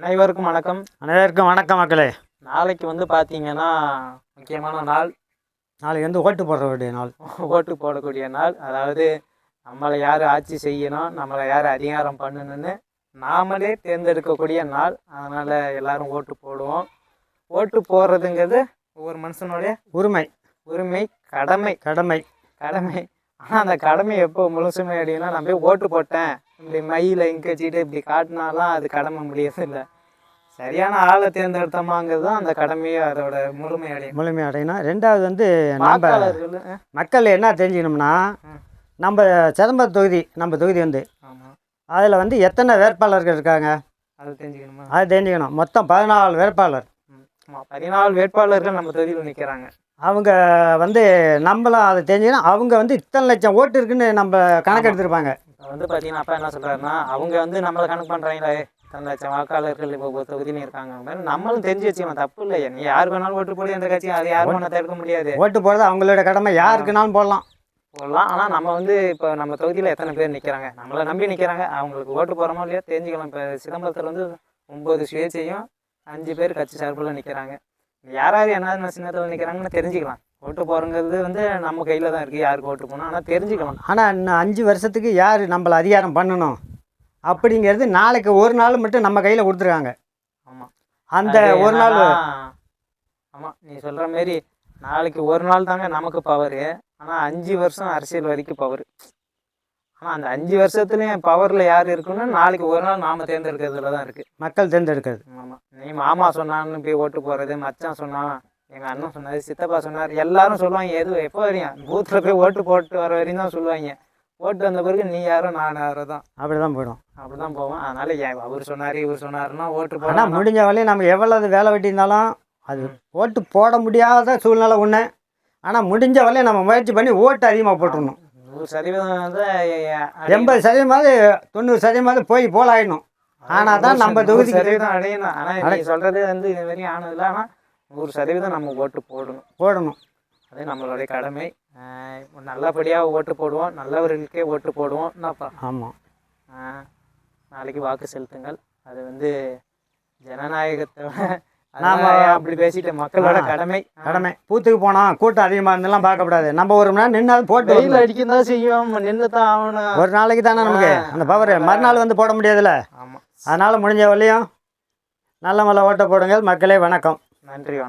அனைவருக்கும் வணக்கம். அனைவருக்கும் வணக்கம் மக்களே. நாளைக்கு வந்து பார்த்தீங்கன்னா முக்கியமான நாள். நாளைக்கு வந்து ஓட்டு போடுற வேண்டிய நாள். ஓட்டு போடக்கூடிய நாள். அதாவது நம்மளை யார் ஆட்சி செய்யணும் நம்மளை யார் அதிகாரம் பண்ணணும்னு நாமளே தேர்ந்தெடுக்கக்கூடிய நாள். அதனால் எல்லாரும் ஓட்டு போடுவோம். ஓட்டு போடுறதுங்கிறது ஒவ்வொரு மனுஷனுடைய உரிமை. உரிமை கடமை. கடமை. கடமை. ஆனால் அந்த கடமை எப்போ முழுசுமை அடையும்னா நான் போய் ஓட்டு போட்டேன். இப்படி மயில இங்க வச்சுக்கிட்டு இப்படி காட்டினாலாம் அது கடமை முடியறது இல்லை சரியான ஆளை தேர்ந்தெடுத்தோமாங்கிறது தான் அந்த கடமையை அதோட முழுமை அடையும் முழுமை அடையணும் ரெண்டாவது வந்து நம்ம மக்கள் என்ன தெரிஞ்சுக்கணும்னா. நம்ம சிதம்பரம் தொகுதி நம்ம தொகுதி வந்து அதில் வந்து எத்தனை வேட்பாளர்கள் இருக்காங்க? அது தெரிஞ்சுக்கணுமா? அது தெரிஞ்சுக்கணும். மொத்தம் பதினாலு வேட்பாளர். பதினாலு வேட்பாளர்கள் நம்ம தொகுதியில் நிற்கிறாங்க அவங்க வந்து நம்மளும் அதை தெரிஞ்சுக்கணும். அவங்க வந்து இத்தனை லட்சம் ஓட்டு இருக்குன்னு நம்ம கணக்கு எடுத்திருப்பாங்க வந்து பார்த்தீங்கன்னா அப்பா என்ன சொல்கிறாருன்னா அவங்க வந்து நம்மளை கணக்கு பண்ணுறாங்களே தன் லட்சம் வாக்காளர்கள் இப்போ ஒரு தொகுதியிலும் இருக்காங்க. நம்மளும் தெரிஞ்சு வச்சுக்கணும். தப்பு இல்லை நீ யார் வேணாலும் ஓட்டு போடு எந்த கட்சி அது யாரும் ஒன்றை தடுக்க முடியாது. ஓட்டு போடுறது அவங்களோட கடமை. யாருக்குனாலும் போடலாம். போடலாம். ஆனால் நம்ம வந்து இப்போ நம்ம தொகுதியில் எத்தனை பேர் நிற்கிறாங்க நம்மளை நம்பி நிற்கிறாங்க அவங்களுக்கு ஓட்டு போகிறோமோ இல்லையோ? தெரிஞ்சுக்கலாம். இப்போ சிதம்பரத்தில் வந்து ஒம்பது சுயேட்சையும் அஞ்சு பேர் கட்சி சார்பில் நிற்கிறாங்க யார் யார் என்ன சின்னத்தில் நிற்கிறாங்கன்னு தெரிஞ்சுக்கலாம். ஓட்டு போகிறங்கிறது வந்து நம்ம கையில் தான் இருக்குது யாருக்கு ஓட்டு போகணும் ஆனால் தெரிஞ்சுக்கலாம் ஆனால் இன்னும் அஞ்சு வருஷத்துக்கு யார் நம்மளை அதிகாரம் பண்ணணும்? அப்படிங்கிறது நாளைக்கு ஒரு நாள் மட்டும் நம்ம கையில் கொடுத்துருக்காங்க. ஆமாம் அந்த ஒரு நாள் ஆமாம் நீ சொல்கிற மாரி நாளைக்கு ஒரு நாள் தாங்க நமக்கு பவரு ஆனால் அஞ்சு வருஷம் அரசியல் வரைக்கும் பவர் ஆனால் அந்த அஞ்சு வருஷத்துலேயும் பவரில் யார் இருக்குன்னு நாளைக்கு ஒரு நாள் நாம் தேர்ந்தெடுக்கிறதுல தான் இருக்குது மக்கள் தேர்ந்தெடுக்கிறது. ஆமாம் நீ மாமா சொன்னான்னு போய் ஓட்டு போகிறது மச்சான் சொன்னான் எங்கள் அண்ணன் சொன்னார் சித்தப்பா சொன்னார் எல்லாரும் சொல்லுவாங்க எது எப்போ வரையும் பூத்தில் போய் ஓட்டு போட்டு வர வரையும் தான் சொல்லுவாங்க. ஓட்டு வந்த பிறகு நீ யாரோ நான் யாரோ தான். அப்படி தான் போயிடும். அப்படி தான் போவோம். அதனால அவர் சொன்னார் இவர் சொன்னாருன்னா ஓட்டு போனால் முடிஞ்ச வரையும் நம்ம எவ்வளவு வேலை வெட்டி இருந்தாலும் அது ஓட்டு போட முடியாத சூழ்நிலை ஒன்று ஆனால் முடிஞ்ச வரையும் நம்ம முயற்சி பண்ணி ஓட்டு அதிகமாக போட்டுடணும் நூறு சதவீதம் வந்து எண்பது சதவீதமாவது தொண்ணூறு சதவீதமாவது போய் போல் ஆயிடணும் ஆனால் தான் நம்ம தொகுதிக்கு சதவீதம் அடையணும். ஆனால் நீ சொல்கிறது வந்து இது வரையும் ஆனதில்ல ஆனால் நூறு சதவீதம் நம்ம ஓட்டு போடணும். போடணும். அது நம்மளுடைய கடமை. நல்லபடியாக ஓட்டு போடுவோம். நல்லவர்களுக்கே ஓட்டு போடுவோம். என்னப்பா ஆமாம் நாளைக்கு வாக்கு செலுத்துங்கள். அது வந்து ஜனநாயகத்தோட நாம- அப்படி பேசிட்டு மக்களோட. கடமை. கடமை. பூத்துக்கு போனோம் கூட்டம் அதிகமாக இருந்தெல்லாம் பார்க்கக்கூடாது நம்ம ஒரு மணி நேரம் நின்று போட்டு வெயில் வரணும். அடிக்கும் தான் செய்யும். நின்று தான் ஆகணும். ஒரு நாளைக்கு தானே நமக்கு? அந்த பவர் மறுநாள் வந்து போட முடியாதுல்ல? ஆமாம் அதனால் முடிஞ்ச வரையும் நல்ல நல்ல ஓட்டை போடுங்க மக்களே வணக்கம். நன்றி வணக்கம்